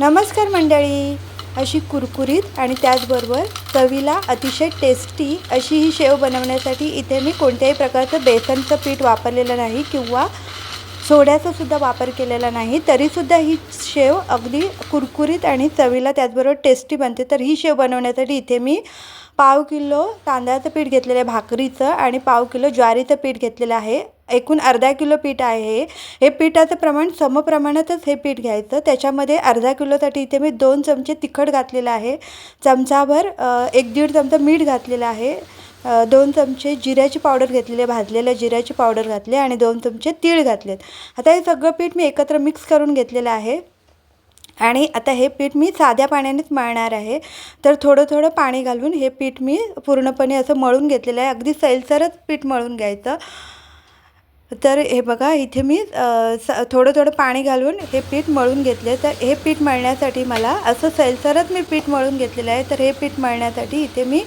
नमस्कार मंडळी. अशी कुरकुरीत आणि त्याचबरोबर चवीला अतिशय टेस्टी अशी ही शेव बनवण्यासाठी इथे मी कोणत्याही प्रकारचं बेसनचं पीठ वापरलेलं नाही किंवा सोड्याचासुद्धा वापर केलेला नाही. तरीसुद्धा ही शेव अगदी कुरकुरीत आणि चवीला त्याचबरोबर टेस्टी बनते. तर ही शेव बनवण्यासाठी इथे मी पाव किलो तांदळाचं पीठ घेतलेलं आहे भाकरीचं आणि पाव किलो ज्वारीचं पीठ घेतलेलं आहे. एकूण अर्धा किलो पीठ आहे. हे पिठाचं प्रमाण समप्रमाणातच हे पीठ घ्यायचं. त्याच्यामध्ये अर्धा किलोसाठी इथे मी दोन चमचे तिखट घातलेलं आहे. चमचाभर एक दीड चमचा मीठ घातलेलं आहे. दोन चमचे जिऱ्याची पावडर घेतलेली भाजलेल्या जिऱ्याची पावडर घातली आणि दोन चमचे तीळ घातलेत. आता हे सगळं पीठ मी एकत्र मिक्स करून घेतलेलं आहे. आणि आता हे पीठ मी साध्या पाण्यानेच मळणार आहे. तर थोडं थोडं पाणी घालून हे पीठ मी पूर्णपणे असं मळून घेतलेलं आहे. अगदी सैलसरच पीठ मळून घ्यायचं. तर हे बघा इथे मी स थोडं थोडं पाणी घालून हे पीठ मळून घेतले. तर हे पीठ मळण्यासाठी मला असं सैलसरच मी पीठ मळून घेतलेलं आहे. तर हे पीठ मळण्यासाठी इथे मी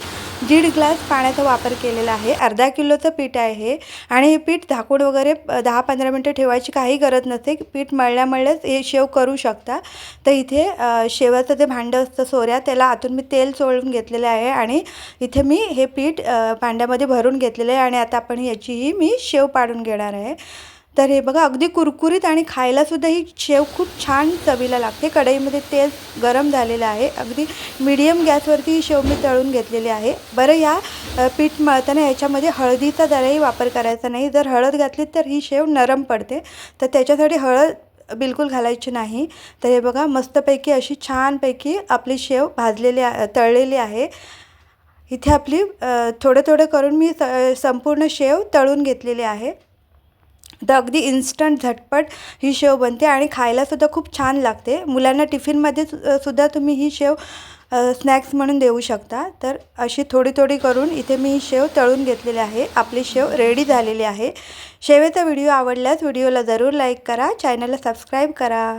दीड ग्लास पाण्याचा वापर केलेला आहे. अर्धा किलोचं पीठ आहे हे आणि हे पीठ झाकून वगैरे दहा पंधरा मिनटं ठेवायची काही गरज नसते. पीठ मळल्या मळल्याच हे शेव करू शकता. तर इथे शेवाचं जे भांडं असतं सोऱ्या त्याला आतून मी तेल चोळून घेतलेलं आहे आणि इथे मी हे पीठ भांड्यामध्ये भरून घेतलेलं आहे आणि आता आपण याचीही मी शेव पाडून घेणार आहे. तर हे बघा अगदी कुरकुरीत आणि खायलासुद्धा ही शेव खूप छान चवीला लागते. कढईमध्ये तेल गरम झालेलं आहे. अगदी मीडियम गॅसवरती ही शेव मी तळून घेतलेली आहे. बरं या पीठ मळताना याच्यामध्ये हळदीचा जराही वापर करायचा नाही. जर हळद घातली तर ही शेव नरम पडते. तर त्याच्यासाठी हळद बिलकुल घालायची नाही. तर हे बघा मस्तपैकी अशी छानपैकी आपली शेव भाजलेली तळलेली आहे. इथे आपली थोडं थोडं करून मी स संपूर्ण शेव तळून घेतलेली आहे. तर अगदी इन्स्टंट झटपट ही शेव बनते आणि खायलासुद्धा खूप छान लागते. मुलांना टिफिनमध्ये सु सुद्धा तुम्ही ही शेव स्नॅक्स म्हणून देऊ शकता. तर अशी थोडी थोडी करून इथे मी ही शेव तळून घेतलेली आहे. आपली शेव रेडी झालेली आहे. शेवेचा व्हिडिओ आवडल्यास व्हिडिओला जरूर लाईक करा. चॅनलला सबस्क्राईब करा.